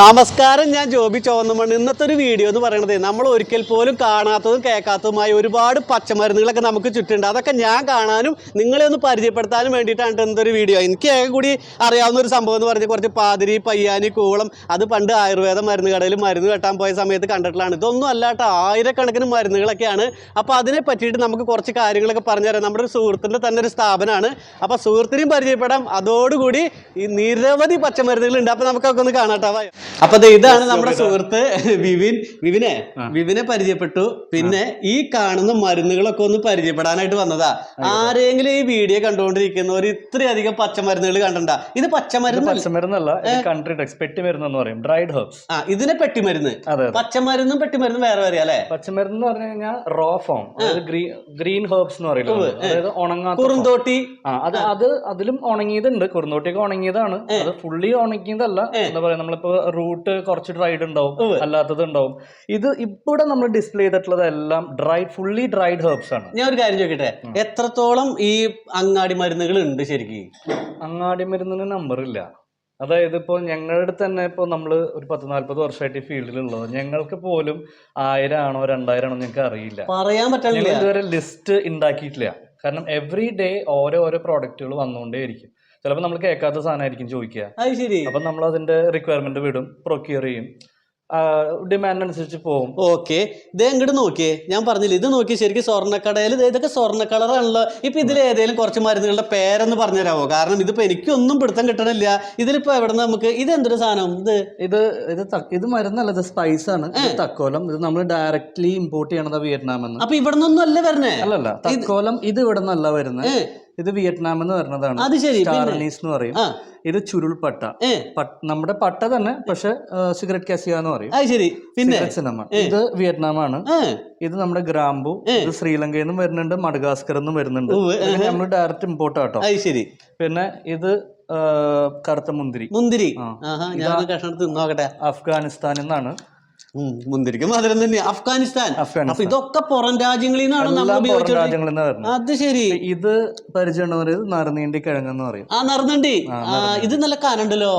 നമസ്കാരം ഞാൻ ജോബി ചോന്നമണ്ണ്. ഇന്നത്തെ ഒരു വീഡിയോ എന്ന് പറയുന്നത് നമ്മൾ ഒരിക്കൽ പോലും കാണാത്തതും കേൾക്കാത്തതുമായ ഒരുപാട് പച്ചമരുന്നുകളൊക്കെ നമുക്ക് ചുറ്റുണ്ട്. അതൊക്കെ ഞാൻ കാണാനും നിങ്ങളെ ഒന്ന് പരിചയപ്പെടുത്താനും വേണ്ടിയിട്ടാണ് എന്തൊരു വീഡിയോ. എനിക്ക് ഏക കൂടി അറിയാവുന്ന ഒരു സംഭവം എന്ന് പറഞ്ഞാൽ കുറച്ച് പാതിരി പയ്യാനി കൂളം അത് പണ്ട് ആയുർവേദ മരുന്ന് കടയിൽ മരുന്ന് കെട്ടാൻ പോയ സമയത്ത് കണ്ടിട്ടുള്ളതാണ്. ഇതൊന്നും അല്ലാട്ട ആയിരക്കണക്കിന് മരുന്നുകളൊക്കെയാണ്. അപ്പോൾ അതിനെ പറ്റിയിട്ട് നമുക്ക് കുറച്ച് കാര്യങ്ങളൊക്കെ പറഞ്ഞുതരാം. നമ്മുടെ ഒരു സുഹൃത്തിന്റെ തന്നെ ഒരു സ്ഥാപനമാണ്. അപ്പോൾ സുഹൃത്തിനെയും പരിചയപ്പെടാം. അതോടുകൂടി ഈ നിരവധി പച്ചമരുന്നുകളുണ്ട്. അപ്പോൾ നമുക്കൊക്കെ ഒന്ന് കാണാട്ടോ വാ. അപ്പൊ ഇതാണ് നമ്മുടെ സുഹൃത്ത് വിവിൻ. വിവിനെ വിവിനെ പരിചയപ്പെട്ടു. പിന്നെ ഈ കാണുന്ന മരുന്നുകളൊക്കെ ഒന്ന് പരിചയപ്പെടാനായിട്ട് വന്നതാ. ആരെങ്കിലും ഈ വീഡിയോ കണ്ടുകൊണ്ടിരിക്കുന്നവർ ഇത്രയധികം പച്ചമരുന്നുകൾ കണ്ടണ്ട? ഇത് പച്ചമരുന്ന് പച്ചമരുന്നല്ല കൺട്രി പെട്ടിമരുന്ന് എന്ന് പറയും. ഡ്രൈഡ് ഹെർബ്സ് ആ ഇതിനെ പെട്ടിമരുന്ന്. പച്ചമരുന്നും പെട്ടിമരുന്നും വേറെ വേറെ അല്ലേ? പച്ചമരുന്ന് എന്ന് പറഞ്ഞു കഴിഞ്ഞാൽ റോ ഫോം ഗ്രീൻ ഹെർബ്സ് എന്ന് പറയുന്നത് അതായത് ഉണങ്ങാത്ത. കുറുന്തോട്ടി. അത് അത് അതിലും ഉണങ്ങിയതുണ്ട്. കുറുന്തോട്ടിയൊക്കെ ഉണങ്ങിയതാണ്. അത് ഫുള്ളി ഉണങ്ങിയതല്ല. എന്താ പറയാ നമ്മളിപ്പോ റൂട്ട് കുറച്ച് ഡ്രൈഡ് ഉണ്ടാവും അല്ലാത്തത് ഉണ്ടാവും. ഇത് ഇവിടെ നമ്മൾ ഡിസ്പ്ലേ ചെയ്തിട്ടുള്ളത് എല്ലാം ഡ്രൈഡ് ഫുള്ളി ഡ്രൈഡ് ഹെർബ്സ് ആണ്. ഞാൻ ഒരു കാര്യം ചോദിക്കട്ടെ? എത്രത്തോളം ഈ അങ്ങാടി മരുന്നുകൾ ഉണ്ട് ശരിക്കും? അങ്ങാടി മരുന്നിന് നമ്പർ ഇല്ല. അതായത് ഇപ്പോൾ ഞങ്ങളുടെ തന്നെ ഇപ്പോൾ നമ്മൾ ഒരു പത്ത് നാല്പത് വർഷമായിട്ട് ഈ ഫീൽഡിലുള്ളത് ഞങ്ങൾക്ക് പോലും ആയിരം ആണോ രണ്ടായിരം ആണോ ഞങ്ങൾക്ക് അറിയില്ല. പറയാൻ പറ്റില്ല ഇതുവരെ ലിസ്റ്റ് ഉണ്ടാക്കിയിട്ടില്ല. കാരണം എവറി ഡേ ഓരോ ഓരോ പ്രോഡക്റ്റുകൾ വന്നുകൊണ്ടേയിരിക്കും. ചിലപ്പോൾ നമ്മൾ കേൾക്കാത്ത സാധനമായിരിക്കും ചോദിക്കുക. അത് ശരി. അപ്പം നമ്മൾ അതിന്റെ റിക്വയർമെന്റ് വിടും പ്രൊക്യൂർ ചെയ്യും. ഡിമാൻഡ് അനുസരിച്ച് പോകും. ഓക്കെ. ഇതേ ഇങ്ങോട്ട് നോക്കിയേ. ഞാൻ പറഞ്ഞില്ല ഇത് നോക്കി ശരിക്കും സ്വർണക്കടയിൽ ഇതൊക്കെ സ്വർണ കളറാണല്ലോ. ഇപ്പൊ ഇതിൽ ഏതെങ്കിലും കുറച്ച് മരുന്നുകളുടെ പേരെന്ന് പറഞ്ഞുതരാമോ കാരണം ഇതിപ്പോ എനിക്കൊന്നും പിടുത്തം കിട്ടണില്ല. ഇതിലിപ്പോ എവിടെ നമുക്ക് ഇത് എന്തൊരു സാധനം? ഇത് ഇത് ഇത് ഇത് മരുന്നല്ല ഇത് സ്പൈസ് ആണ്. തക്കോലം. ഇത് നമ്മൾ ഡയറക്ട്ലി ഇമ്പോർട്ട് ചെയ്യണത് വിയറ്റ്നാമെന്ന്. അപ്പൊ ഇവിടെ നിന്നൊന്നും അല്ല വരണേ. അല്ലല്ല തക്കോലം ഇത് ഇവിടെ നിന്നല്ല വരുന്നത്. ഇത് വിയറ്റ്നാം എന്ന് പറഞ്ഞതാണ്. അത് ശരി എന്ന് പറയും. ഇത് ചുരുൾ പട്ട നമ്മുടെ പട്ട തന്നെ പക്ഷെ സിഗരറ്റ് കാസിയ എന്ന് പറയും. ശരി. പിന്നെ? സിനിമ. ഇത് വിയറ്റ്നാം ആണ് ഇത് നമ്മുടെ ഗ്രാമ്പു ഇത് ശ്രീലങ്കയിൽ നിന്നും വരുന്നുണ്ട് മഡഗാസ്കർ നിന്നും വരുന്നുണ്ട്. നമ്മൾ ഡയറക്റ്റ് ഇമ്പോർട്ട് ആട്ടോ. ശരി. പിന്നെ ഇത് കറുത്ത മുന്തിരി. മുന്തിരി. ഞാൻ നോക്കട്ടെ. അഫ്ഗാനിസ്ഥാനിൽ നിന്നാണ്. മുന്തിരിക്ക് മധുരം തന്നെ. അഫ്ഗാനിസ്ഥാൻ. അഫ്ഗാനിസ്ഥാൻ. അപ്പൊ ഇതൊക്കെ പുറം രാജ്യങ്ങളിൽ നിന്നാണ് നമ്മൾ ഉപയോഗിച്ചത് അത് ശരി. ഇത് പരിചയമുള്ളവര് നറുനീണ്ടി കിഴങ്ങെന്ന് പറയും. ആ നടന്നുണ്ട് ഇത് നല്ല കാനുണ്ടല്ലോ.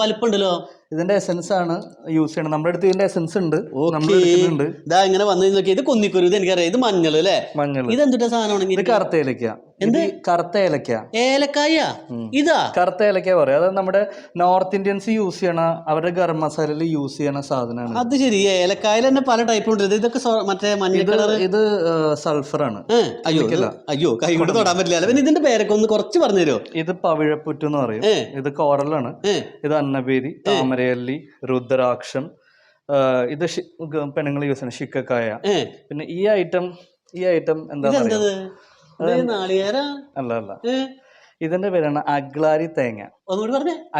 വലിപ്പുണ്ടല്ലോ ഇതിന്റെ എസെൻസ് ആണ് യൂസ് ചെയ്യണം നമ്മുടെ അടുത്ത് ഇതിന്റെ എസെൻസ് ഉണ്ട്. ഇതാ ഇങ്ങനെ വന്നു നോക്കി ഇത് കുന്നിക്കുരു ഇത് എനിക്കറിയാം. ഇത് മഞ്ഞൾ അല്ലേ? മഞ്ഞൾ ഇത് എന്തിന്റെ സാധനമാണ് ഇത് കറുത്ത ഏലക്ക എന്ത്? കറുത്ത ഏലക്ക ഏലക്കായ? ഇതാ? കറുത്ത ഏലക്ക പറയാം. അത് നമ്മുടെ നോർത്ത് ഇന്ത്യൻസ് യൂസ് ചെയ്യണ അവരുടെ ഗരം മസാലയിൽ യൂസ് ചെയ്യണ സാധനമാണ്. അത് ശരി. ഏലക്കായ തന്നെ പല ടൈപ്പ് ഉണ്ട് ഇത് ഇതൊക്കെ മറ്റേ മഞ്ഞ കളർ ഇത് സൾഫർ ആണ്. അയ്യോ അയ്യോ കൈ കൊണ്ട് തൊടാൻ പറ്റില്ല. പിന്നെ ഇതിന്റെ പേരൊക്കെ ഒന്ന് കുറച്ച് പറഞ്ഞു തരുമോ ഇത് പവിഴപ്പുറ്റ് എന്ന് പറയും ഇത് കോറലാണ്. ഇത് ഇത് അന്നബേരി താമരയല്ലി രുദ്രാക്ഷം ഇത് പെണ്ണുങ്ങൾ യൂസ് ചെയ്യുന്ന ശിക്കക്കായ. പിന്നെ ഈ ഐറ്റം ഈ ഐറ്റം എന്താ അല്ല അല്ല. ഇതിന്റെ പേരാണ് അഗ്ലാരി തേങ്ങ.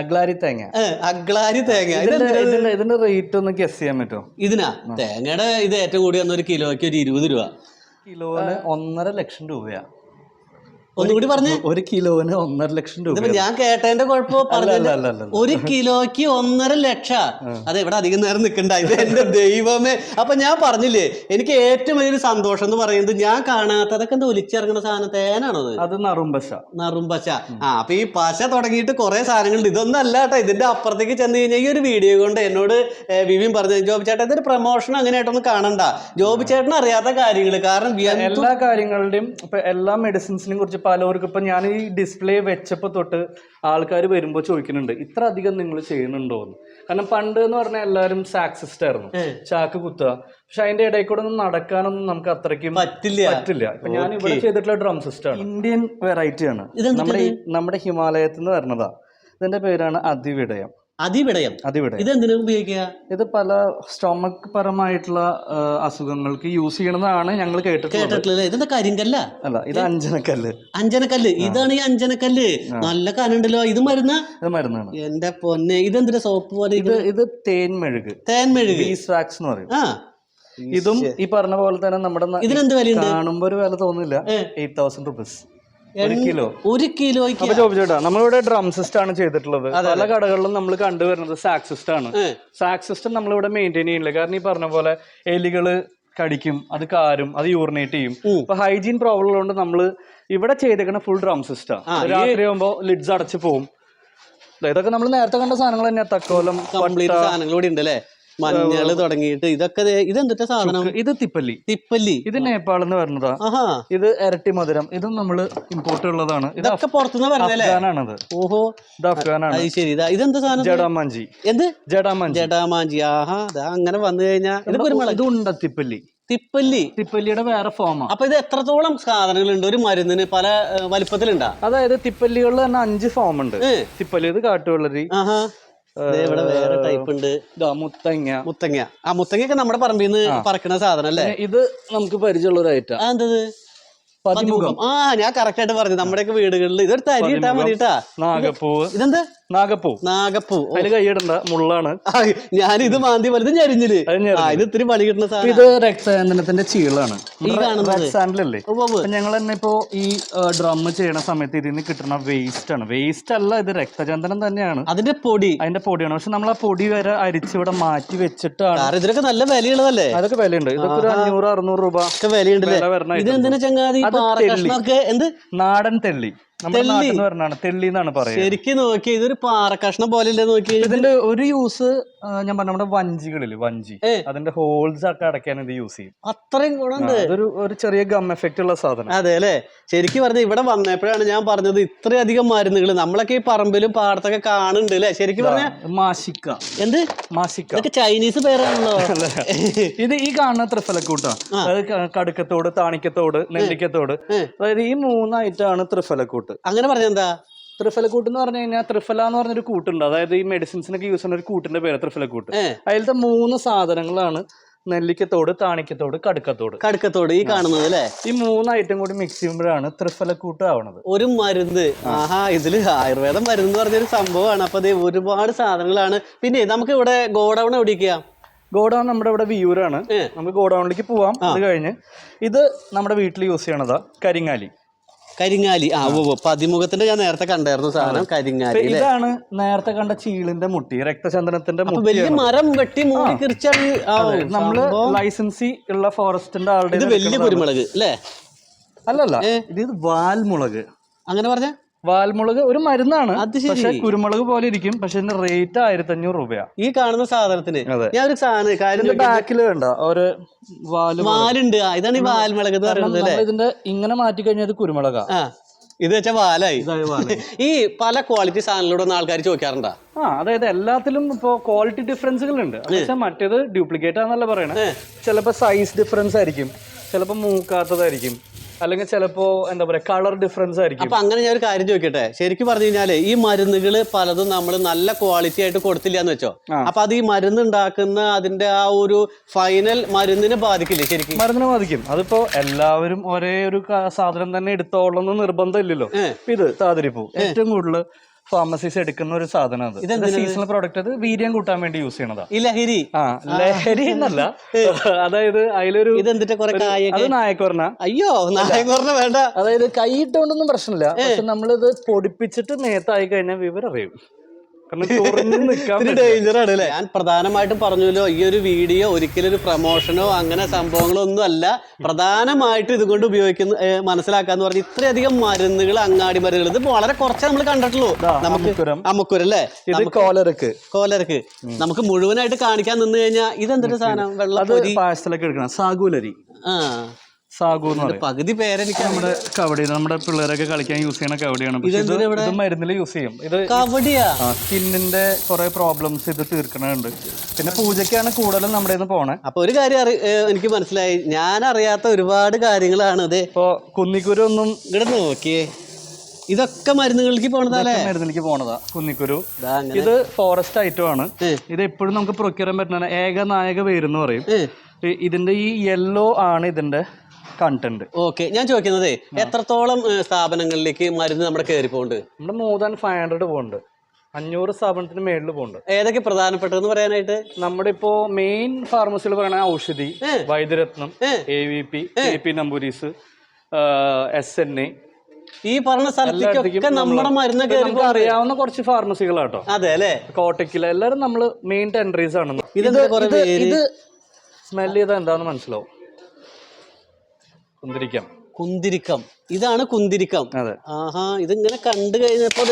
അഗ്ലാരി തേങ്ങ. അഗ്ലാരി തേങ്ങ. ഇതിന്റെ ഇതിന്റെ റേറ്റ് ഒന്ന് ഗസ് ചെയ്യാൻ പറ്റുമോ? ഇതിനാ? തേങ്ങയുടെ ഇത് ഏറ്റവും കൂടി ഒരു കിലോയ്ക്ക് ഒരു ഇരുപത് രൂപ. കിലോന് ഒന്നര ലക്ഷം രൂപയാ. ഒന്നുകൂടി പറഞ്ഞു. ഒരു കിലോന് ഒന്നര ലക്ഷം രൂപ. ഞാൻ കേട്ടതിന്റെ കുഴപ്പമോ അല്ല ഒരു കിലോയ്ക്ക് ഒന്നര ലക്ഷ. അത് ഇവിടെ അധികം നേരം നിൽക്കണ്ട ഇത് എന്റെ ദൈവമേ. അപ്പൊ ഞാൻ പറഞ്ഞില്ലേ എനിക്ക് ഏറ്റവും വലിയൊരു സന്തോഷം എന്ന് പറയുന്നത് ഞാൻ കാണാത്തതൊക്കെ എന്താ ഒലിച്ചിറങ്ങുന്ന സാധനം തേനാണോ അത്? നറുംപശ നറുമ്പശ നറും പശ. ആ അപ്പൊ ഈ പശ തുടങ്ങിയിട്ട് കുറെ സാധനങ്ങളുണ്ട്. ഇതൊന്നും അല്ല കേട്ടോ. ഇതിന്റെ അപ്പുറത്തേക്ക് ചെന്ന് കഴിഞ്ഞാൽ ഈ ഒരു വീഡിയോ കൊണ്ട് എന്നോട് വിവിൻ പറഞ്ഞു ജോബി ചേട്ടാ ഇതൊരു പ്രൊമോഷൻ അങ്ങനെയായിട്ടൊന്നും കാണണ്ട. ജോബി ചേട്ടൻ അറിയാത്ത കാര്യങ്ങൾ കാരണം എല്ലാ കാര്യങ്ങളുടെയും എല്ലാ മെഡിസിൻസിനെ കുറിച്ച് പലവർക്കും ഇപ്പം ഞാൻ ഈ ഡിസ്പ്ലേ വെച്ചപ്പോൾ തൊട്ട് ആൾക്കാർ വരുമ്പോൾ ചോദിക്കുന്നുണ്ട് ഇത്ര അധികം നിങ്ങൾ ചെയ്യുന്നുണ്ടോ എന്ന് കാരണം പണ്ട് എന്ന് പറഞ്ഞാൽ എല്ലാവരും സാക്സിസ്റ്റ് ആയിരുന്നു ചാക്ക് കുത്തുക. പക്ഷെ അതിന്റെ ഇടയിൽ കൂടെ ഒന്നും നടക്കാനൊന്നും നമുക്ക് അത്രയ്ക്കും പറ്റില്ല. പറ്റില്ല. ഇപ്പൊ ഞാൻ ഇവിടെ ചെയ്തിട്ടുള്ള ഡ്രം സിസ്റ്റം ആണ്. ഇന്ത്യൻ വെറൈറ്റിയാണ്? നമ്മുടെ നമ്മുടെ ഹിമാലയത്തിൽ നിന്ന് വരുന്നതാ. ഇതിന്റെ പേരാണ് അതിവിടയം. അതിവിടയം. അതിവിടയം. ഇതെന്തിനു ഉപയോഗിക്കുക? ഇത് പല സ്റ്റോമക് പരമായിട്ടുള്ള അസുഖങ്ങൾക്ക് യൂസ് ചെയ്യണതാണ് ഞങ്ങൾ കേട്ടിട്ടുള്ളത്. ഇതിന്റെ ഇതെന്താ കരിങ്കല്ല? അല്ല ഇത് അഞ്ചനക്കല്ല്. അഞ്ചനക്കല്ല്. ഇതാണ് ഈ അഞ്ചനക്കല്ല്. നല്ല കനുണ്ടല്ലോ ഇത് മരുന്ന? ഇത് മരുന്നാണ്. എന്റെ പൊന്നെ. ഇതെന്തിന്റെ സോപ്പ് പോലെ ഇത് ഇത് തേൻമെഴുക് തേൻമെഴുക് തേൻ മെഴുക്. വാക്സ് എന്ന് പറയും. ആ. ഇതും ഈ പറഞ്ഞ പോലെ തന്നെ നമ്മുടെ ഇതിനെന്ത് വിലയുണ്ട്? കാണുമ്പോ ഒരു വില തോന്നില്ല എയ്റ്റ് തൗസൻഡ് റുപ്പീസ് കിലോ. ഒരു കിലോയ്ക്ക് അപ്പൊ ചോദിച്ചു ചേട്ടാ നമ്മളിവിടെ ഡ്രം സിസ്റ്റം ആണ് ചെയ്തിട്ടുള്ളത്. പല കടകളിലും നമ്മൾ കണ്ടുവരുന്നത് സാക്സ് സിസ്റ്റം ആണ്. ഏ. സാക്സ് സിസ്റ്റം നമ്മളിവിടെ മെയിന്റെയിൻ ചെയ്യുന്നില്ല കാരണം ഈ പറഞ്ഞ പോലെ എലികൾ കടിക്കും അത് കാരും അത് യൂറിനേറ്റ് ചെയ്യും. അപ്പൊ ഹൈജീൻ പ്രോബ്ലം ഉള്ളതുകൊണ്ട് നമ്മൾ ഇവിടെ ചെയ്തേക്കണ ഫുൾ ഡ്രം സിസ്റ്റം രാത്രി ആകുമ്പോൾ ലിഡ്സ് അടച്ചു പോകും ഇതൊക്കെ നമ്മൾ നേരത്തെ കണ്ട സാധനങ്ങൾ തന്നെ തക്കോലം കംപ്ലീറ്റ് സാധനങ്ങൾ കൂടി ഉണ്ട് അല്ലേ മഞ്ഞൾ തുടങ്ങിയിട്ട് ഇതൊക്കെ ഇതെന്തിട്ട സാധനം? ഇത് തിപ്പല്ലി. തിപ്പല്ലി. ഇത് നേപ്പാൾ എന്ന് പറഞ്ഞതാ ഇത് ഇരട്ടി മധുരം. ഇതും നമ്മൾ ഇമ്പോർട്ട് ഉള്ളതാണ്. ഇതൊക്കെ പുറത്തുനിന്ന് ഓഹോ. ഇത് അഫ്ഗാനാണ്. ശരി. ഇതാ ഇതെന്താ സാധനം? ജഡാമാഞ്ചി. എന്ത്? ജഡാമാഞ്ചി. ജഡാമാഞ്ചി. ആഹാ അങ്ങനെ വന്നു കഴിഞ്ഞാൽ ഇത് കുരുമുളക്. ഇത് ഉണ്ട തിപ്പല്ലി. തിപ്പല്ലി. തിപ്പല്ലിയുടെ വേറെ ഫോമാ അപ്പൊ ഇത് എത്രത്തോളം സാധനങ്ങളുണ്ട്? ഒരു മരുന്നിന് പല വലിപ്പത്തിലുണ്ടാ? അതായത് തിപ്പല്ലികളിൽ തന്നെ അഞ്ച് ഫോം ഉണ്ട്. തിപ്പല്ലി ഇത് കാട്ടുവെള്ളരി. ഇവിടെ വേറെ ടൈപ്പ് ഉണ്ട്. ഇതാ മുത്തങ്ങ. മുത്തങ്ങ. ആ മുത്തങ്ങയൊക്കെ നമ്മുടെ പറമ്പിൽ നിന്ന് പറക്കണ സാധനം അല്ലേ? ഇത് നമുക്ക് പരിചയമുള്ള ഒരു ഐറ്റം ആ എന്തത്? പതിമുഖം. ആ ഞാൻ കറക്റ്റ് ആയിട്ട് പറഞ്ഞു. നമ്മുടെയൊക്കെ വീടുകളിൽ ഇതൊരു തരി ഇട്ടാ വേണ്ടിട്ടാ നാഗപ്പൂവ്. ഇതെന്താ? നാഗപ്പൂ. നാഗപ്പൂ. അതിൽ കൈയിടണ്ട മുള്ളാണ്. ഞാനിത് ഞാൻ ഇത് മാന്തി വലുത് ഞരിഞ്ഞിൽ. ഇത് ഇത്തിരി പണി കിട്ടുന്ന സാധനം. ഇത് രക്തചന്ദനത്തിന്റെ ചീളാണ്? സാൻഡിലല്ലേ. ഞങ്ങൾ തന്നെ ഇപ്പോ ഈ ഡ്രം ചെയ്യണ സമയത്ത് ഇതിൽ നിന്ന് കിട്ടുന്ന വേസ്റ്റ് ആണ്. വേസ്റ്റ് അല്ല ഇത് രക്തചന്ദനം തന്നെയാണ്. അതിന്റെ പൊടി. അതിന്റെ പൊടിയാണ്. പക്ഷെ നമ്മൾ ആ പൊടി വരെ അരിച്ച് ഇവിടെ മാറ്റി വെച്ചിട്ടാണ്. ഇതിനൊക്കെ നല്ല വിലയുള്ളതല്ലേ? അതൊക്കെ വിലയുണ്ട്. ഇതൊക്കെ ഒരു അഞ്ഞൂറ് അറുന്നൂറ് രൂപ വിലയുണ്ട് ചങ്ങാതി? നാടൻ തെള്ളി. ശരിക്കും നോക്കി ഇതൊരു പാറ കഷ്ണം പോലെ ഇല്ലേ നോക്കി? ഇതിന്റെ ഒരു യൂസ് ഞാൻ പറഞ്ഞ നമ്മുടെ വഞ്ചികളിൽ വഞ്ചി. അതിന്റെ ഹോൾസ് ഒക്കെ അടയ്ക്കാൻ ഇത് യൂസ് ചെയ്യും. അത്രയും ഗുണമുണ്ട്. അതൊരു ഒരു ചെറിയ ഗം എഫക്റ്റ് ഉള്ള സാധനം. അതെ അല്ലേ? ശരിക്കും പറഞ്ഞ ഇവിടെ വന്നപ്പോഴാണ് ഞാൻ പറഞ്ഞത് ഇത്രയധികം മരുന്നുകൾ നമ്മളൊക്കെ ഈ പറമ്പിലും പാടത്തൊക്കെ കാണുന്നുണ്ട് അല്ലേ? ശരിക്കും പറഞ്ഞ മാസിക്ക എന്ത്? മാസിക്ക ഇതൊക്കെ ചൈനീസ് പേരാണല്ലോ. ഇത് ഈ കാണുന്ന ത്രിഫലക്കൂട്ടാ. അതായത് കടുക്കത്തോട് താണിക്കത്തോട് നെല്ലിക്കത്തോട്. അതായത് ഈ മൂന്നായിട്ടാണ് ത്രിഫലക്കൂട്ട്. അങ്ങനെ പറഞ്ഞെന്താ ത്രിഫലക്കൂട്ട് എന്ന് പറഞ്ഞു കഴിഞ്ഞാൽ ത്രിഫല എന്ന് പറഞ്ഞൊരു കൂട്ടുണ്ട്. അതായത് ഈ മെഡിസിൻസിനൊക്കെ യൂസ് ചെയ്യുന്ന ഒരു കൂട്ടിന്റെ പേര് ത്രിഫലക്കൂട്ട്. അതിലത്തെ മൂന്ന് സാധനങ്ങളാണ് നെല്ലിക്കത്തോട് താണിക്കത്തോട് കടുക്കത്തോട്. കടുക്കത്തോട് ഈ കാണുന്നത് അല്ലേ? ഈ മൂന്ന് ഐറ്റം കൂടി മിക്സ് ചെയ്യുമ്പോഴാണ് ത്രിഫലക്കൂട്ട് ആവണത് ഒരു മരുന്ന്. ആഹാ ഇതിൽ ആയുർവേദം മരുന്ന് പറഞ്ഞൊരു സംഭവമാണ്. അപ്പൊ ഒരുപാട് സാധനങ്ങളാണ്. പിന്നെ നമുക്ക് ഇവിടെ ഗോഡൌൺ എവിടെയൊക്കെയാ ഗോഡൗൺ നമ്മുടെ ഇവിടെ വിയൂരാണ്. നമുക്ക് ഗോഡൗണിലേക്ക് പോവാം. അത് കഴിഞ്ഞ് ഇത് നമ്മുടെ വീട്ടിൽ യൂസ് ചെയ്യണതാ കരിങ്ങാലി. കരിങ്ങാലി. ആ ഓ പതിമുഖത്തിന്റെ ഞാൻ നേരത്തെ കണ്ടായിരുന്നു സാധനം കരിങ്ങാലി ഇതാണ് നേരത്തെ കണ്ട ചീളിന്റെ മുട്ടി രക്തചന്ദനത്തിന്റെ വലിയ മരം വെട്ടി മൂടി കിറിച്ചാണ് നമ്മൾ ലൈസൻസി ഉള്ള ഫോറസ്റ്റിന്റെ ആളുടെ ഇത് വലിയ കുരുമുളക് അല്ലേ? അല്ലല്ല ഇത് വാൽമുളക്. അങ്ങനെ പറഞ്ഞ? വാൽമുളക് ഒരു മരുന്നാണ്. പക്ഷേ കുരുമുളക് പോലെ ഇരിക്കും. പക്ഷെ ഇതിന്റെ റേറ്റ് ആയിരത്തി അഞ്ഞൂറ് രൂപയാ. ഈ കാണുന്ന സാധനത്തിന്. ഞാൻ ഒരു സാധനം കാര്യം ബാക്കിൽ വേണ്ട. ഒരു വാൽ വാലുണ്ട്. ഇതാണ് ഈ വാൽമുളക് എന്ന് പറയുന്നത് ഇതിന്റെ ഇങ്ങനെ മാറ്റി കഴിഞ്ഞാൽ കുരുമുളക. ഇത് വെച്ചാൽ വാലായി. ഈ പല ക്വാളിറ്റി സാധനങ്ങളോട് ആൾക്കാർ ചോദിക്കാറുണ്ടോ? ആ അതായത് എല്ലാത്തിലും ഇപ്പോ ക്വാളിറ്റി ഡിഫറൻസുകൾ ഉണ്ട് പക്ഷെ മറ്റേത് ഡ്യൂപ്ലിക്കേറ്റ് ആണെന്നല്ല പറയണേ. ചിലപ്പോ സൈസ് ഡിഫറൻസ് ആയിരിക്കും. ചിലപ്പോ മൂക്കാത്തതായിരിക്കും. അല്ലെങ്കിൽ ചിലപ്പോ എന്താ പറയാ കളർ ഡിഫറൻസ് ആയിരിക്കും. അപ്പൊ അങ്ങനെ ഞാൻ ഒരു കാര്യം ചോദിക്കട്ടെ? ശരിക്കും പറഞ്ഞു കഴിഞ്ഞാൽ ഈ മരുന്നുകൾ പലതും നമ്മൾ നല്ല ക്വാളിറ്റി ആയിട്ട് കൊടുത്തില്ല എന്ന് വെച്ചോ. അപ്പൊ അത് ഈ മരുന്ന് ഉണ്ടാക്കുന്ന അതിന്റെ ആ ഒരു ഫൈനൽ മരുന്നിനെ ബാധിക്കില്ലേ ശരിക്കും? മരുന്നിനെ ബാധിക്കും. അതിപ്പോ എല്ലാവരും ഒരേ ഒരു ക- സാധനം തന്നെ എടുത്തോളന്ന് നിർബന്ധമില്ലല്ലോ ഇല്ലല്ലോ. ഇത് താതിരിപ്പൂ. ഏറ്റവും കൂടുതൽ ഫാർമസീസ് എടുക്കുന്ന ഒരു സാധനം അത്. സീസണൽ പ്രോഡക്റ്റ് അത് വീര്യം കൂട്ടാൻ വേണ്ടി യൂസ് ചെയ്യണതാ. ഈ ലഹരി. ആ ലഹരി എന്നല്ല. അതായത് അതിലൊരു ഇതെന്തിട്ട് കുറെ അത് അയ്യോ നായം വേണ്ട. അതായത് കൈയിട്ടോണ്ടൊന്നും പ്രശ്നമില്ല. പക്ഷെ നമ്മളിത് പൊടിപ്പിച്ചിട്ട് നേത്തായി കഴിഞ്ഞാൽ വിവരം അറിയും ഞാൻ പ്രധാനമായിട്ടും പറഞ്ഞല്ലോ ഈ ഒരു വീഡിയോ ഒരിക്കലും ഒരു പ്രൊമോഷനോ അങ്ങനെ സംഭവങ്ങളോ ഒന്നും അല്ല. പ്രധാനമായിട്ട് ഇതുകൊണ്ട് ഉപയോഗിക്കുന്ന മനസ്സിലാക്കാന്ന് പറഞ്ഞ ഇത്രയധികം മരുന്നുകൾ അങ്ങാടി മരുന്നുകൾ. ഇത് വളരെ കുറച്ച് നമ്മൾ കണ്ടിട്ടുള്ളൂ. നമുക്ക് അമ്മക്കുരം അല്ലേ? കോലരക്ക്. കോലരക്ക്. നമുക്ക് മുഴുവനായിട്ട് കാണിക്കാൻ നിന്ന് കഴിഞ്ഞാൽ ഇതെന്തൊരു സാധനം? വെള്ളം പായസത്തിലൊക്കെ എടുക്കണം. സാഗുലരി. ആ. സാഗു എന്ന് പറയും. പകുതി പേരെനിക്ക് നമ്മുടെ കബഡി നമ്മുടെ പിള്ളേരൊക്കെ കളിക്കാൻ യൂസ് ചെയ്യണ കവടിയാണ് പക്ഷെ ഇത് ഇത് മരുന്നിൽ യൂസ് ചെയ്യും. ഇത് കവടിയാ സ്കിന്നിന്റെ കുറെ പ്രോബ്ലംസ് ഇത് തീർക്കണുണ്ട് പിന്നെ പൂജയ്ക്കാണ് കൂടുതലും നമ്മുടെ നിന്ന് പോണേ. അപ്പൊ ഒരു കാര്യം എനിക്ക് മനസ്സിലായി. ഞാൻ അറിയാത്ത ഒരുപാട് കാര്യങ്ങളാണ് ഇത്. ഇപ്പോ കുന്നിക്കുരു ഒന്നും ഇവിടെ നോക്കിയേ. ഇതൊക്കെ മരുന്നുകളിലേക്ക് പോണതല്ലേ? മരുന്നിലേക്ക് പോണതാ കുന്നിക്കുരു. ഇത് ഫോറസ്റ്റ് ഐറ്റം ആണ്. ഇത് എപ്പോഴും നമുക്ക് പ്രൊക്യൂർ പറ്റുന്ന ഏകനായക വേരുന്ന് പറയും. ഏ. ഈ- ഇതിന്റെ ഈ യെല്ലോ ആണ് ഇതിന്റെ കണ്ടന്റ് ഓക്കെ ഞാൻ ചോദിക്കുന്നതേ എത്രത്തോളം സ്ഥാപനങ്ങളിലേക്ക് മരുന്ന് നമ്മുടെ കയറി പോകുന്നുണ്ട് നമ്മുടെ മോർ ദാൻ ഫൈവ് ഹൺഡ്രഡ് പോകുന്നുണ്ട് അഞ്ഞൂറ് സ്ഥാപനത്തിന് മേളിൽ പോകുന്നുണ്ട് ഏതൊക്കെ പ്രധാനപ്പെട്ടതെന്ന് പറയാനായിട്ട്? നമ്മുടെ ഇപ്പോ മെയിൻ ഫാർമസികൾ പറയുന്ന Oushadhi Vaidyaratnam. A V P A P Namboodiris S N A ഈ പറഞ്ഞ സ്ഥലത്തേക്കൊക്കെ നമ്മുടെ മരുന്ന് നമുക്ക് അറിയാവുന്ന കുറച്ച് ഫാർമസികളാട്ടോ അതെ അല്ലെ? കോട്ടയ്ക്കിൽ എല്ലാരും നമ്മൾ മെയിൻ ടെൻഡറീസ് ആണ് ഇതെന്താ കുറെ പേര്? ഇത് സ്മെൽ ചെയ്താൽ എന്താന്ന് മനസ്സിലാവും. കുന്തിരിക്കാം. കുന്തിരിക്കം. ഇതാണ് കുന്തിരിക്കം. ആഹാ ഇതിങ്ങനെ കണ്ടു കഴിഞ്ഞപ്പോ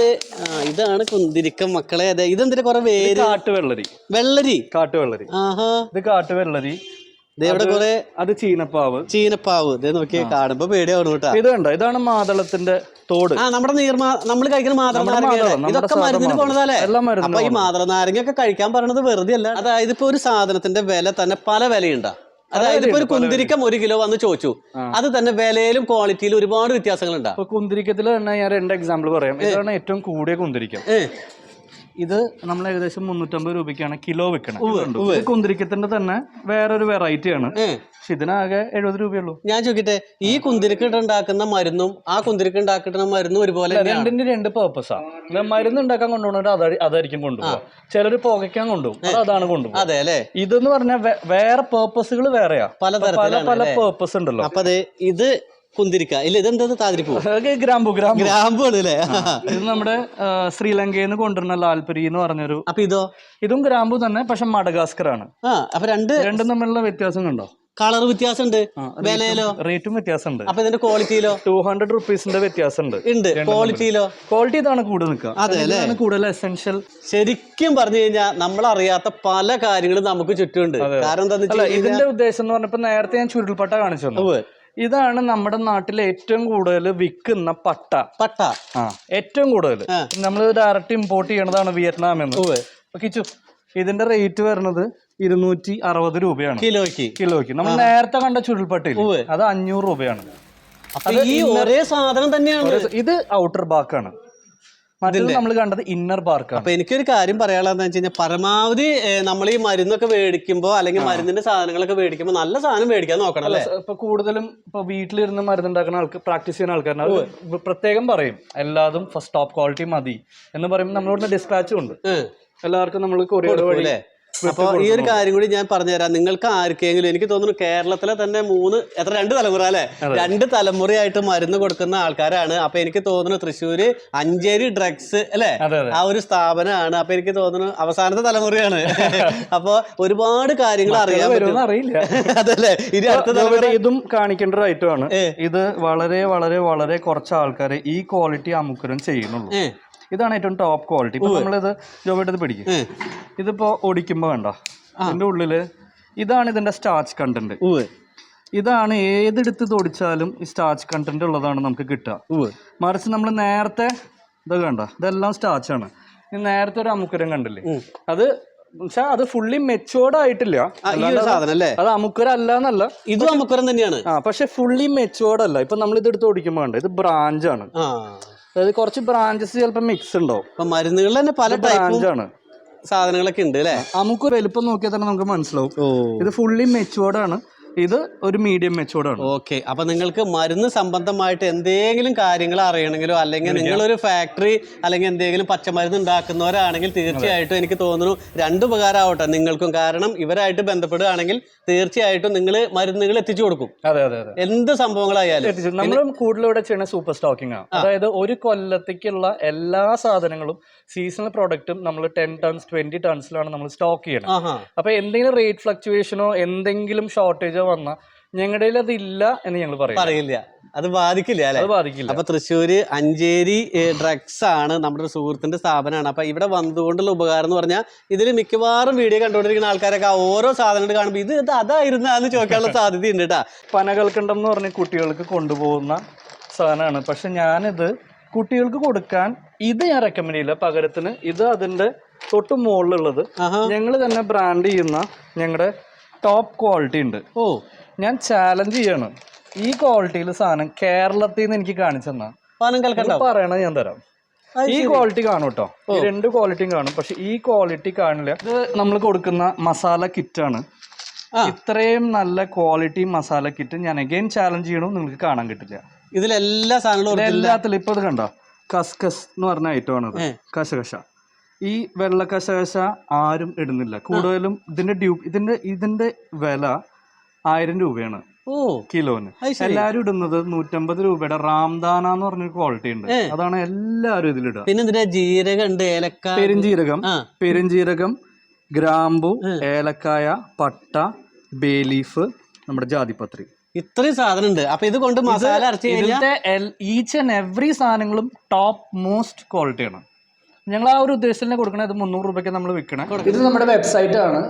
ഇതാണ് കുന്തിരിക്കം മക്കളെ. അതെ ഇതെന്തിന്റെ കൊറേ വേര് കാട്ടുവെള്ളരി. വെള്ളരി. കാട്ടുവെള്ളരി. ആഹാ. ഇത് കാട്ടുവെള്ളരി. ഇവിടെ കുറെ അത് ചീനപ്പാവ്. ചീനപ്പാവ്. ഇതേ നോക്കി കാണുമ്പോ പേടിയാവണം കേട്ടോ. ഇത് കണ്ടോ? ഇതാണ് മാതളത്തിന്റെ തോട്. ആ നമ്മുടെ നീർമാ നമ്മൾ കഴിക്കുന്ന മാതള നമ്മുടെ നാരങ്ങ മാതളം, നമ്മുടെ ഇതൊക്കെ മരുന്നിന് പോണതല്ലേ അപ്പൊ ഈ മാതളനാരങ്ങ ഒക്കെ കഴിക്കാൻ പറയണത് വെറുതെ അല്ല അതായത് ഇപ്പൊ ഒരു സാധനത്തിന്റെ വില തന്നെ പല വിലയുണ്ടാ. അതായത് ഇപ്പൊ ഒരു കുന്തിരിക്കം ഒരു കിലോ വന്ന് ചോദിച്ചു. അത് തന്നെ വിലയിലും ക്വാളിറ്റിയിലും ഒരുപാട് വ്യത്യാസങ്ങളുണ്ടാ. ഇപ്പൊ കുന്തിരിക്കത്തിൽ തന്നെ ഞാൻ രണ്ട് എക്സാമ്പിൾ പറയാം. ഇതാണ് ഏറ്റവും കൂടിയ കുന്തിരിക്കം. ഇത് നമ്മൾ ഏകദേശം മുന്നൂറ്റമ്പത് രൂപയ്ക്കാണ് കിലോ വെക്കണം ഇത് കുന്തിരിക്കത്തിന്റെ തന്നെ വേറൊരു വെറൈറ്റി ആണ്. പക്ഷെ ഇതിനാകെ എഴുപത് രൂപയുള്ളൂ. ഞാൻ ചോദിക്കട്ടെ ഈ കുന്തിരിക്കിട്ട് ഉണ്ടാക്കുന്ന മരുന്നും ആ കുന്തിരിക്ക ഉണ്ടാക്കുന്ന മരുന്നും ഒരുപോലെ രണ്ടിന്റെ രണ്ട് പേർപ്പസാ മരുന്ന് ഉണ്ടാക്കാൻ കൊണ്ടുപോകുന്നവർ അതാ- അതായിരിക്കും കൊണ്ടുപോകും ചിലർ പുകയ്ക്കാൻ കൊണ്ടുപോകും. അതാണ് കൊണ്ടുപോകും അതെ അല്ലേ? ഇതെന്ന് പറഞ്ഞാൽ വേറെ പേർപ്പസുകൾ വേറെയാ. പല പലതരത്തിലാണ് പല പേർപ്പസ് ഉണ്ടല്ലോ. അപ്പൊ ഇത് കുന്തിരിക്ക. ഇല്ല ഇതെന്താ താതിരിപ്പൂ? ഗ്രാമ്പു ഗ്രാമ്പു. ഗ്രാമ്പു ആണ് അല്ലേ ഇത് നമ്മുടെ ശ്രീലങ്കയിൽ നിന്ന് കൊണ്ടുവരുന്ന ലാൽപരി എന്ന് പറഞ്ഞൊരു അപ്പൊ ഇതോ? ഇതും ഗ്രാമ്പു തന്നെ പക്ഷെ മഡഗാസ്കർ ആണ് അപ്പൊ രണ്ട് രണ്ടും തമ്മിലുള്ള വ്യത്യാസം കണ്ടോ കളർ വ്യത്യാസമുണ്ട്. വിലയിലോ? റേറ്റും വ്യത്യാസമുണ്ട്. അപ്പൊ ഇതിന്റെ ക്വാളിറ്റിയിലോ? ടു ഹൺഡ്രഡ് റുപ്പീസിന്റെ വ്യത്യാസമുണ്ട്. ഉണ്ട്. ക്വാളിറ്റിയിലോ? ക്വാളിറ്റി ഇതാണ് കൂടുതൽ നിൽക്കുക. അതെ കൂടുതൽ എസെൻഷ്യൽ ശരിക്കും പറഞ്ഞു കഴിഞ്ഞാൽ നമ്മൾ അറിയാത്ത പല കാര്യങ്ങളും നമുക്ക് ചുറ്റുമുണ്ട്. കാരണം എന്താ ഇതിന്റെ ഉദ്ദേശം എന്ന് പറഞ്ഞപ്പോ നേരത്തെ ഞാൻ ചുരുൾപ്പട്ട കാണിച്ചു ഇതാണ് നമ്മുടെ നാട്ടിൽ ഏറ്റവും കൂടുതൽ വിൽക്കുന്ന പട്ട. പട്ട. ആ ഏറ്റവും കൂടുതൽ. നമ്മൾ ഡയറക്റ്റ് ഇമ്പോർട്ട് ചെയ്യണതാണ് വിയറ്റ്നാമിൽ നിന്ന് കിച്ചു ഇതിന്റെ റേറ്റ് വരുന്നത് ഇരുന്നൂറ്റി അറുപത് രൂപയാണ്. കിലോയ്ക്ക്. കിലോയ്ക്ക്. നമ്മൾ നേരത്തെ കണ്ട ചുരുൾപ്പട്ടയില്ല അത് അഞ്ഞൂറ് രൂപയാണ്. ഈ ഒരേ സാധനം തന്നെയാണ്. ഇത് ഔട്ടർ ബാർക്കാണ് മറ്റേത് നമ്മൾ കണ്ടത് ഇന്നർ ബാർക്കാണ് അപ്പൊ എനിക്കൊരു കാര്യം പറയാനുള്ളതെന്ന് വെച്ച് കഴിഞ്ഞാൽ പരമാവധി നമ്മൾ ഈ മരുന്നൊക്കെ മേടിക്കുമ്പോ അല്ലെങ്കിൽ മരുന്നിന്റെ സാധനങ്ങളൊക്കെ മേടിക്കുമ്പോ നല്ല സാധനം മേടിക്കാൻ നോക്കണം അല്ലേ ഇപ്പൊ കൂടുതലും ഇപ്പൊ വീട്ടിലിരുന്ന് മരുന്നുണ്ടാക്കുന്ന ആൾക്ക് പ്രാക്ടീസ് ചെയ്യുന്ന ആൾക്കാരാണ് പ്രത്യേകം പറയും എല്ലാതും ഫസ്റ്റ് ടോപ്പ് ക്വാളിറ്റി മതി. എന്ന് പറയുമ്പോൾ നമ്മളിവിടെ ഡിസ്പാച്ചും ഉണ്ട്. എല്ലാവർക്കും നമ്മൾ കൊറിയർ വഴി അല്ലേ അപ്പൊ ഈ ഒരു കാര്യം കൂടി ഞാൻ പറഞ്ഞുതരാം. നിങ്ങൾക്ക് ആർക്കെങ്കിലും എനിക്ക് തോന്നുന്നു കേരളത്തിലെ തന്നെ മൂന്ന് എത്ര രണ്ട് തലമുറ അല്ലേ? രണ്ട് തലമുറയായിട്ട് മരുന്ന് കൊടുക്കുന്ന ആൾക്കാരാണ്. അപ്പൊ എനിക്ക് തോന്നുന്നു തൃശ്ശൂര് അഞ്ചേരി ഡ്രഗ്സ് അല്ലെ? ആ ഒരു സ്ഥാപനമാണ്. അപ്പൊ എനിക്ക് തോന്നുന്നു അവസാനത്തെ തലമുറയാണ്. അപ്പൊ ഒരുപാട് കാര്യങ്ങൾ അറിയാൻ പറ്റും. അറിയില്ല. അതല്ലേ? ഇനി അടുത്ത തലമുറ ഇതും കാണിക്കേണ്ട ഒരു ഐറ്റമാണ് ഇത് വളരെ വളരെ വളരെ കുറച്ച് ആൾക്കാരെ ഈ ക്വാളിറ്റി അമുക്കരം ചെയ്യുന്നുള്ളൂ. ഇതാണ് ഏറ്റവും ടോപ്പ് ക്വാളിറ്റി ഇപ്പൊ നമ്മളിത് ജോബിട്ടത് പിടിക്കും. ഇതിപ്പോ ഓടിക്കുമ്പോ വേണ്ട ഇതിന്റെ ഉള്ളിൽ ഇതാണ് ഇതിന്റെ സ്റ്റാർച്ച് കണ്ടന്റ് ഇതാണ് ഏതെടുത്ത് തൊടിച്ചാലും ഈ സ്റ്റാർച്ച് കണ്ടന്റ് ഉള്ളതാണ് നമുക്ക് കിട്ടുക. മറിച്ച് നമ്മൾ നേരത്തെ ഇതൊക്കെ കണ്ട? ഇതെല്ലാം സ്റ്റാർച്ച് ആണ്. നേരത്തെ ഒരു അമുക്കുരം കണ്ടില്ലേ? അത് പക്ഷെ അത് ഫുള്ളി മെച്ചുവേർഡ് ആയിട്ടില്ല. അത് അമുക്കുരം അല്ല? എന്നല്ല. ഇത് അമുക്കുരം തന്നെയാണ്. ആ പക്ഷെ ഫുള്ളി മെച്ചുവേർഡ് അല്ല. ഇപ്പൊ നമ്മൾ ഇത് എടുത്ത് ഓടിക്കുമ്പോൾ കണ്ട? ഇത് ബ്രാഞ്ച് ആണ്. അതായത് കുറച്ച് ബ്രാഞ്ചസ് ചിലപ്പോൾ മിക്സ് ഉണ്ടാവും അപ്പൊ മരുന്നുകൾ തന്നെ പല ബ്രാഞ്ചാണ് സാധനങ്ങളൊക്കെ ഉണ്ട് അല്ലേ? നമുക്ക് വലിപ്പം നോക്കിയാൽ തന്നെ നമുക്ക് മനസ്സിലാവും. ഇത് ഫുള്ളി മെച്ചുവേർഡ് ആണ്. ഇത് ഒരു മീഡിയം മെച്ചുവേർഡ് ആണ്. ഓക്കെ അപ്പൊ നിങ്ങൾക്ക് മരുന്ന് സംബന്ധമായിട്ട് എന്തെങ്കിലും കാര്യങ്ങൾ അറിയണമെങ്കിലോ അല്ലെങ്കിൽ നിങ്ങൾ ഒരു ഫാക്ടറി അല്ലെങ്കിൽ എന്തെങ്കിലും പച്ചമരുന്ന് ഉണ്ടാക്കുന്നവരാണെങ്കിൽ തീർച്ചയായിട്ടും എനിക്ക് തോന്നുന്നു രണ്ട് ഉപകാരമാവട്ടെ നിങ്ങൾക്കും. കാരണം ഇവരായിട്ട് ബന്ധപ്പെടുകയാണെങ്കിൽ തീർച്ചയായിട്ടും നിങ്ങൾ മരുന്നുകൾ എത്തിച്ചു കൊടുക്കും. അതെ അതെ അതെ. എന്ത് സംഭവങ്ങളായാലും. നമ്മൾ കൂടുതലും ഇവിടെ ചെയ്യുന്ന സൂപ്പർ സ്റ്റോക്കിംഗ് ആണ്. അതായത് ഒരു കൊല്ലത്തേക്കുള്ള എല്ലാ സാധനങ്ങളും സീസണൽ പ്രോഡക്റ്റും നമ്മൾ ടെൻ ടൺസ് ട്വന്റി ടൺസിലാണ് നമ്മൾ സ്റ്റോക്ക് ചെയ്യണം അപ്പൊ എന്തെങ്കിലും റേറ്റ് ഫ്ലക്ച്വേഷനോ എന്തെങ്കിലും ഷോർട്ടേജോ വന്നാൽ ഞങ്ങളുടെ ഇല്ല എന്ന് ഞങ്ങൾ പറയും പറയില്ല. അത് ബാധിക്കില്ല അല്ലെ? അത് ബാധിക്കില്ല. അപ്പൊ തൃശ്ശൂര് അഞ്ചേരി ഡ്രഗ്സ് ആണ് നമ്മുടെ ഒരു സുഹൃത്തിന്റെ സ്ഥാപനമാണ് അപ്പൊ ഇവിടെ വന്നതുകൊണ്ടുള്ള ഉപകാരം എന്ന് പറഞ്ഞാൽ ഇതിൽ മിക്കവാറും വീഡിയോ കണ്ടുകൊണ്ടിരിക്കുന്ന ആൾക്കാരൊക്കെ ഓരോ സാധനങ്ങൾ കാണുമ്പോൾ ഇത് ഇത് അതായിരുന്നാന്ന് ചോദിക്കാനുള്ള സാധ്യതയുണ്ട് കേട്ടാ പനകൾക്കുണ്ടെന്ന് എന്ന് പറഞ്ഞ കുട്ടികൾക്ക് കൊണ്ടുപോകുന്ന സാധനമാണ് പക്ഷെ ഞാനിത് കുട്ടികൾക്ക് കൊടുക്കാൻ ഇത് ഞാൻ റെക്കമെൻഡ് ചെയ്യില്ല. പകരത്തിന് ഇത് അതിന്റെ തൊട്ട് മുകളിലുള്ളത് ഞങ്ങൾ തന്നെ ബ്രാൻഡ് ചെയ്യുന്ന ഞങ്ങളുടെ ടോപ്പ് ക്വാളിറ്റി ഉണ്ട്. ഓ. ഞാൻ ചാലഞ്ച് ചെയ്യാണ്. ഈ ക്വാളിറ്റിയിൽ സാധനം കേരളത്തിൽ നിന്ന് എനിക്ക് കാണിച്ചു തന്നാ. പാനം കൽക്കണ്ടോ പറയണത് ഞാൻ തരാം. ഈ ക്വാളിറ്റി കാണും കേട്ടോ ഈ രണ്ട് ക്വാളിറ്റിയും കാണും. പക്ഷെ ഈ ക്വാളിറ്റി കാണില്ല. ഇത് നമ്മൾ കൊടുക്കുന്ന മസാല കിറ്റാണ് ആണ്. ഇത്രയും നല്ല ക്വാളിറ്റി മസാല കിറ്റ് ഞാൻ അഗൈൻ ചാലഞ്ച് ചെയ്യണോ. നിങ്ങൾക്ക് കാണാൻ കിട്ടില്ല. ഇതിലെല്ലാ സാധനങ്ങളും. എല്ലാത്തിലും ഇപ്പൊ ഇത് കണ്ടോ? കസ്കസ് എന്ന് പറഞ്ഞ ഐറ്റമാണ് ആണ് കശകശ ഈ വെള്ള കശകശ ആരും ഇടുന്നില്ല. കൂടുതലും ഇതിന്റെ ഡ്യൂ ഇതിന്റെ ഇതിന്റെ വില ആയിരം രൂപയാണ്. ഓ. കിലോന്. എല്ലാരും ഇടുന്നത് നൂറ്റമ്പത് രൂപയുടെ റാംദാന എന്ന് പറഞ്ഞൊരു ക്വാളിറ്റി ഉണ്ട്. അതാണ് എല്ലാരും ഇതിലിടുക പിന്നെ എന്തിനാ ജീരകം ഉണ്ട് ഏലക്ക. പെരുംജീരകം. പെരുംജീരകം ഗ്രാമ്പു ഏലക്കായ പട്ട ബേലീഫ് നമ്മുടെ ജാതിപത്രി. ഇത്രയും സാധനം ഉണ്ട് അപ്പൊ ഇത് കൊണ്ട് മസാല അരച്ച് കഴിഞ്ഞാൽ ഈച്ച് ആൻഡ് എവറി സാധനങ്ങളും ടോപ്പ് മോസ്റ്റ് ക്വാളിറ്റിയാണ് ഞങ്ങൾ ആ ഒരു ഉദ്ദേശത്തിന് കൊടുക്കണത് ഇത് മുന്നൂറ് രൂപയ്ക്ക് നമ്മൾ വിൽക്കണേ ഇത് നമ്മുടെ വെബ്സൈറ്റ് ആണ്.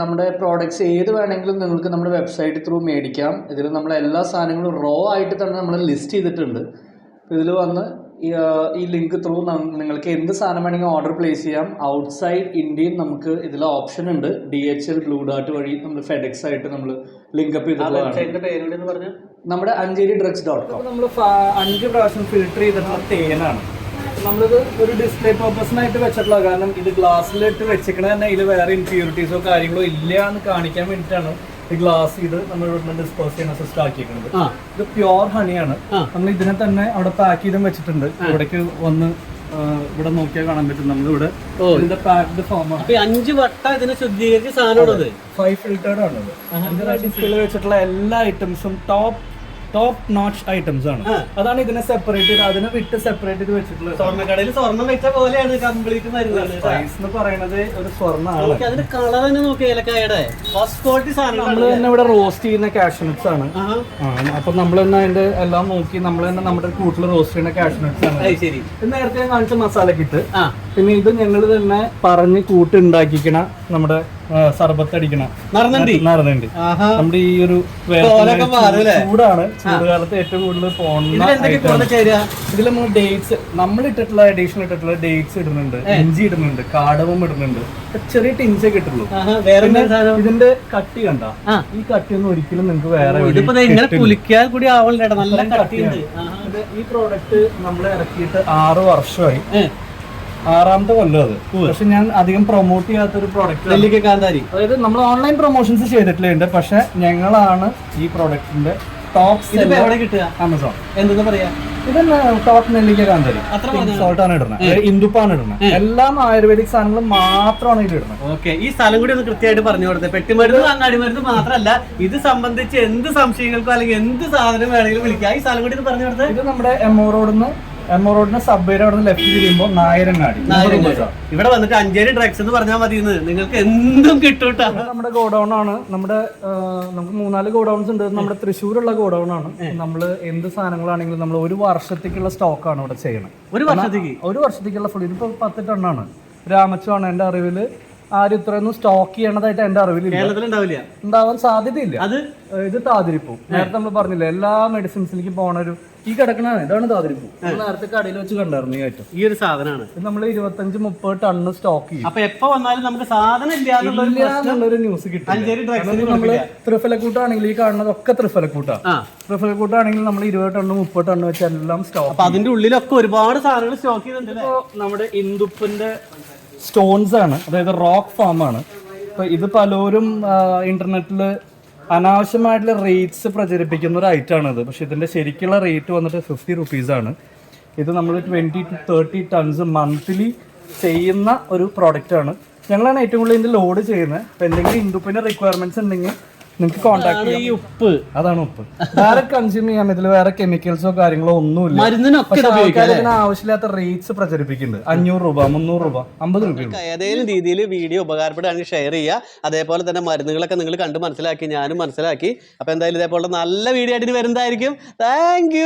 നമ്മുടെ പ്രോഡക്ട്സ് ഏത് വേണമെങ്കിലും നിങ്ങൾക്ക് നമ്മുടെ വെബ്സൈറ്റ് ത്രൂ മേടിക്കാം. ഇതിൽ നമ്മൾ എല്ലാ സാധനങ്ങളും റോ ആയിട്ട് തന്നെ നമ്മൾ ലിസ്റ്റ് ചെയ്തിട്ടുണ്ട്. ഇതിൽ വന്ന് ഈ, ലിങ്ക് ത്രൂ നിങ്ങൾക്ക് എന്ത് സാധനം വേണമെങ്കിൽ ഓർഡർ പ്ലേസ് ചെയ്യാം. ഔട്ട്സൈഡ് ഇന്ത്യയും നമുക്ക് ഇതിൽ ഓപ്ഷൻ ഉണ്ട്. D H L Blue Dart വഴി നമ്മൾ ഫെഡെക്സ് ആയിട്ട് നമ്മൾ ലിങ്കപ്പ് ചെയ്തിട്ടുള്ളതാണ്. പറഞ്ഞു? നമ്മുടെ അഞ്ചേരി ഡ്രഗ്സ് ഡോട്ട് കോം നമ്മൾ അഞ്ച് പ്രാവശ്യം ഫിൽട്ടർ ചെയ്തിട്ടുള്ള തേനാണ്. നമ്മളിത് ഒരു ഡിസ്പ്ലേ പർപ്പസിനായിട്ട് വെച്ചിട്ടുള്ള കാരണം ഇത് ഗ്ലാസ്സിലിട്ട് വെച്ചിരിക്കണ തന്നെ ഇതിൽ വേറെ ഇൻഫ്യൂരിറ്റീസോ കാര്യങ്ങളോ ഇല്ല എന്ന് കാണിക്കാൻ വേണ്ടിയിട്ടാണ് ഈ ഗ്ലാസ് ഇത് നമ്മൾ ഇവിടെ ഡിസ്പോസ് ചെയ്യുന്ന സിസ്റ്റം ആക്കിയിരിക്കുന്നത്. ഇത് പ്യുവർ ഹണിയാണ്. നമ്മൾ ഇതിനെ തന്നെ അവിടെ പാക്ക് ചെയ്തും വെച്ചിട്ടുണ്ട്. ഇവിടേക്ക് വന്ന് ഇവിടെ നോക്കിയാൽ കാണാൻ പറ്റും. നമ്മളിവിടെ. ഇതിന്റെ പാക്ഡ് ഫോമാണ് ആണ്. അഞ്ച് വട്ട ഇതിനെ ശുദ്ധീകരിച്ച സാധനമാണത്. ഫൈവ് ഫിൽറ്റേർഡ് ആണ് ഡിസ്പ്ലേ വെച്ചിട്ടുള്ള എല്ലാ ഐറ്റംസും ടോപ്പ് ടോപ്പ് നോച്ച് ഐറ്റംസ് ആണ്. അതാണ് ഇതിനെ സെപ്പറേറ്റ് ചെയ്ത് അതിനെ വിട്ട് സെപ്പറേറ്റ് ചെയ്ത് വെച്ചിട്ടുള്ളത്. സ്വർണക്കടയിൽ സ്വർണം വെച്ച പോലെയാണ് കംപ്ലീറ്റ് പ്രൈസ് എന്ന് പറയുന്നത് ഒരു സ്വർണമാണ്. അതിന്റെ കളർ തന്നെ നോക്കി ഏലക്കായുടെ. ഫസ്റ്റ് ക്വാളിറ്റി നമ്മൾ തന്നെ ഇവിടെ റോസ്റ്റ് ചെയ്യുന്ന കാഷ്നട്സ് ആണ്. അപ്പൊ നമ്മൾ തന്നെ അതിന്റെ എല്ലാം നോക്കി നമ്മൾ തന്നെ നമ്മുടെ കൂട്ടിൽ റോസ്റ്റ് ചെയ്യുന്ന കാഷ്നട്സ് ആണ്. നേരത്തെ കാണിച്ച മസാല കിട്ട് പിന്നെ ഇത് ഞങ്ങൾ തന്നെ പറഞ്ഞ് കൂട്ടുണ്ടാക്കിക്കണ നമ്മുടെ സർബത്തടിക്കണ സർബത്ത് അടിക്കണ നടന്നുണ്ട് നടന്നുണ്ട് നമ്മുടെ ഈ ഒരു? ചൂടാണ്. ചൂടുകാലത്ത് ഏറ്റവും കൂടുതൽ പോകുന്ന ഇതിൽ നമ്മൾ ഡേറ്റ്സ് നമ്മൾ ഇട്ടിട്ടുള്ള അഡീഷണൽ ഇട്ടിട്ടുള്ള ഡേറ്റ്സ് ഇടുന്നുണ്ട്. ഇഞ്ചി ഇടുന്നുണ്ട് കാടവും ഇടുന്നുണ്ട്. ചെറിയ ടിൻസേ കിട്ടുള്ളൂ വേറെ ഇതിന്റെ കട്ടി കണ്ട. ഈ കട്ടി കട്ടിയൊന്നും ഒരിക്കലും നിങ്ങൾക്ക് വേറെ പുലിക്കാൻ കൂടി നല്ല കട്ടിയുണ്ട്. ഈ പ്രോഡക്റ്റ് നമ്മൾ ഇറക്കിയിട്ട് ആറ് വർഷമായി. ആറാമത്തെ കൊല്ലം അത്. പക്ഷെ ഞാൻ അധികം പ്രൊമോട്ട് ചെയ്യാത്ത ഒരു പ്രോഡക്റ്റ് കാന്താരി. അതായത് നമ്മൾ ഓൺലൈൻ പ്രൊമോഷൻസ് ചെയ്തിട്ടുണ്ട് പക്ഷെ ഞങ്ങളാണ് ഈ പ്രോഡക്റ്റിന്റെ ടോപ്പ് എവിടെ കിട്ടുക? ആമസോൺ എന്തെന്ന് പറയാ? ഇത് ടോപ്പ് നെല്ലിക്ക കാന്താരി. അത്ര പറഞ്ഞാ? സോൾട്ട് ആണ് ഇടുന്നത്. ഇന്ദുപ്പാണ് ഇടുന്നത്. എല്ലാം ആയുർവേദിക് സാധനങ്ങൾ മാത്രമാണ് ഇതിൽ ഇടുന്നത്. ഓക്കെ. ഈ സ്ഥലം കൂടി ഒന്ന് കൃത്യമായിട്ട് പറഞ്ഞു കൊടുത്തത് പെട്ടിമരുന്ന് അങ്ങാടി മരുന്ന് മാത്രമല്ല ഇത് സംബന്ധിച്ച് എന്ത് സംശയങ്ങൾക്കോ അല്ലെങ്കിൽ എന്ത് സാധനം വേണമെങ്കിലും വിളിക്കാം. ഈ സ്ഥലം കൂടി ഒന്ന് പറഞ്ഞു കൊടുത്തത് ഇത് നമ്മുടെ എം റോഡിൽ റോഡിന്ന് എംഒ റോഡിന് സബ്വേയുടെ അവിടെ നിന്ന് ലെഫ്റ്റ് തിരിയുമ്പോൾ നായരങ്ങാടി. ഇവിടെ വന്നിട്ട് അഞ്ചേരി ഡ്രഗ്സ് എന്ന് പറഞ്ഞാൽ മതി നിങ്ങൾക്ക് എന്തും കിട്ടൂട്ടാ. നമ്മുടെ ഗോഡൗൺ ആണ്. നമ്മുടെ നമുക്ക് മൂന്നാൽ ഗോഡൗൺസ് ഉണ്ട്. നമ്മുടെ തൃശ്ശൂരുള്ള ഗോഡൗൺ ആണ്. നമ്മൾ എന്ത് സാധനങ്ങളാണെങ്കിലും നമ്മൾ ഒരു വർഷത്തേക്കുള്ള സ്റ്റോക്കാണ് ഇവിടെ ചെയ്യണം. ഒരു വർഷത്തേക്ക്? ഒരു വർഷത്തേക്കുള്ള ഫുൾ ഇതിപ്പോ പത്ത് ടണ്ണാണ് രാമച്ചുവാണ് എന്റെ അറിവിൽ ആരും ഇത്രയൊന്നും സ്റ്റോക്ക് ചെയ്യണതായിട്ട് എന്റെ കേരളത്തിൽ ഉണ്ടാവാൻ സാധ്യതയില്ല. അത്? ഇത് താതിരിപ്പോ. നേരത്തെ നമ്മൾ പറഞ്ഞില്ല എല്ലാ മെഡിസിൻസിലേക്ക് പോണ ഒരു ഈ കിടക്കണതാണ് ഇതാണ് താതിരിപ്പൂ നേരത്തെ കടയിൽ വെച്ച് കണ്ടായിരുന്നു ഈ ഐറ്റം. ഈ ഒരു സാധനമാണ്. നമ്മൾ ഇരുപത്തഞ്ച് മുപ്പത് ടണ്ണ് സ്റ്റോക്ക് ചെയ്യും. അപ്പൊ എപ്പോ വന്നാലും നമുക്ക് സാധനം ഇല്ല ഒരു ഇല്ല എന്നുള്ളൊരു ന്യൂസ് കിട്ടും നമ്മൾ ത്രിഫലക്കൂട്ടാണെങ്കിൽ ഈ കാണുന്നതൊക്കെ ത്രിഫലക്കൂട്ടാ. ആ. ത്രിഫലക്കൂട്ടാണെങ്കിൽ നമ്മൾ ഇരുപത് ടണ്ണ് മുപ്പത് ടണ്ണ് വെച്ച് എല്ലാം സ്റ്റോക്ക് അപ്പൊ അതിന്റെ ഉള്ളിലൊക്കെ ഒരുപാട് സാധനങ്ങൾ സ്റ്റോക്ക് ചെയ്യുന്നുണ്ട് ഇപ്പോ നമ്മുടെ ഇന്ദുപ്പിന്റെ സ്റ്റോൺസ് ആണ്. അതായത് റോക്ക് ഫാം ആണ്. ഇപ്പൊ ഇത് പലരും ഇന്റർനെറ്റിൽ അനാവശ്യമായിട്ടുള്ള റേറ്റ്സ് പ്രചരിപ്പിക്കുന്ന ഒരു ഐറ്റം ആണ് ഇത് പക്ഷെ ഇതിന്റെ ശരിക്കുള്ള റേറ്റ് വന്നിട്ട് ഫിഫ്റ്റി റുപ്പീസ് ആണ്. ഇത് നമ്മൾ twenty two thirty tons monthly ചെയ്യുന്ന ഒരു പ്രോഡക്റ്റ് ആണ്. ഞങ്ങളാണ് ഏറ്റവും കൂടുതൽ ഇതിന്റെ ലോഡ് ചെയ്യുന്നത്. അപ്പോൾ എന്തെങ്കിലും ഇന്ദുപ്പിന്റെ റിക്വയർമെന്റ്സ് ഉണ്ടെങ്കിൽ നിങ്ങൾക്ക് കോൺടാക്ട് ഈ ഉപ്പ്. അതാണ് ഉപ്പ്. വേറെ കൺസ്യൂം ചെയ്യാൻ പറ്റില്ല വേറെ കെമിക്കൽസോ കാര്യങ്ങളോ ഒന്നുമില്ല. മരുന്നിനൊക്കെ ഇതിന് ആവശ്യമില്ലാത്ത റേറ്റ്സ് പ്രചരിപ്പിക്കുന്നുണ്ട്. അഞ്ഞൂറ് രൂപ മുന്നൂറ് രൂപ അമ്പത് രൂപ. ഏതെങ്കിലും രീതിയിൽ വീഡിയോ ഉപകാരപ്പെടുകയാണെങ്കിൽ ഷെയർ ചെയ്യുക. അതേപോലെ തന്നെ മരുന്നുകളൊക്കെ നിങ്ങൾ കണ്ട് മനസ്സിലാക്കി ഞാനും മനസ്സിലാക്കി. അപ്പോൾ എന്തായാലും ഇതേപോലെ നല്ല വീഡിയോ ആയിട്ട് വരുന്നതായിരിക്കും. താങ്ക്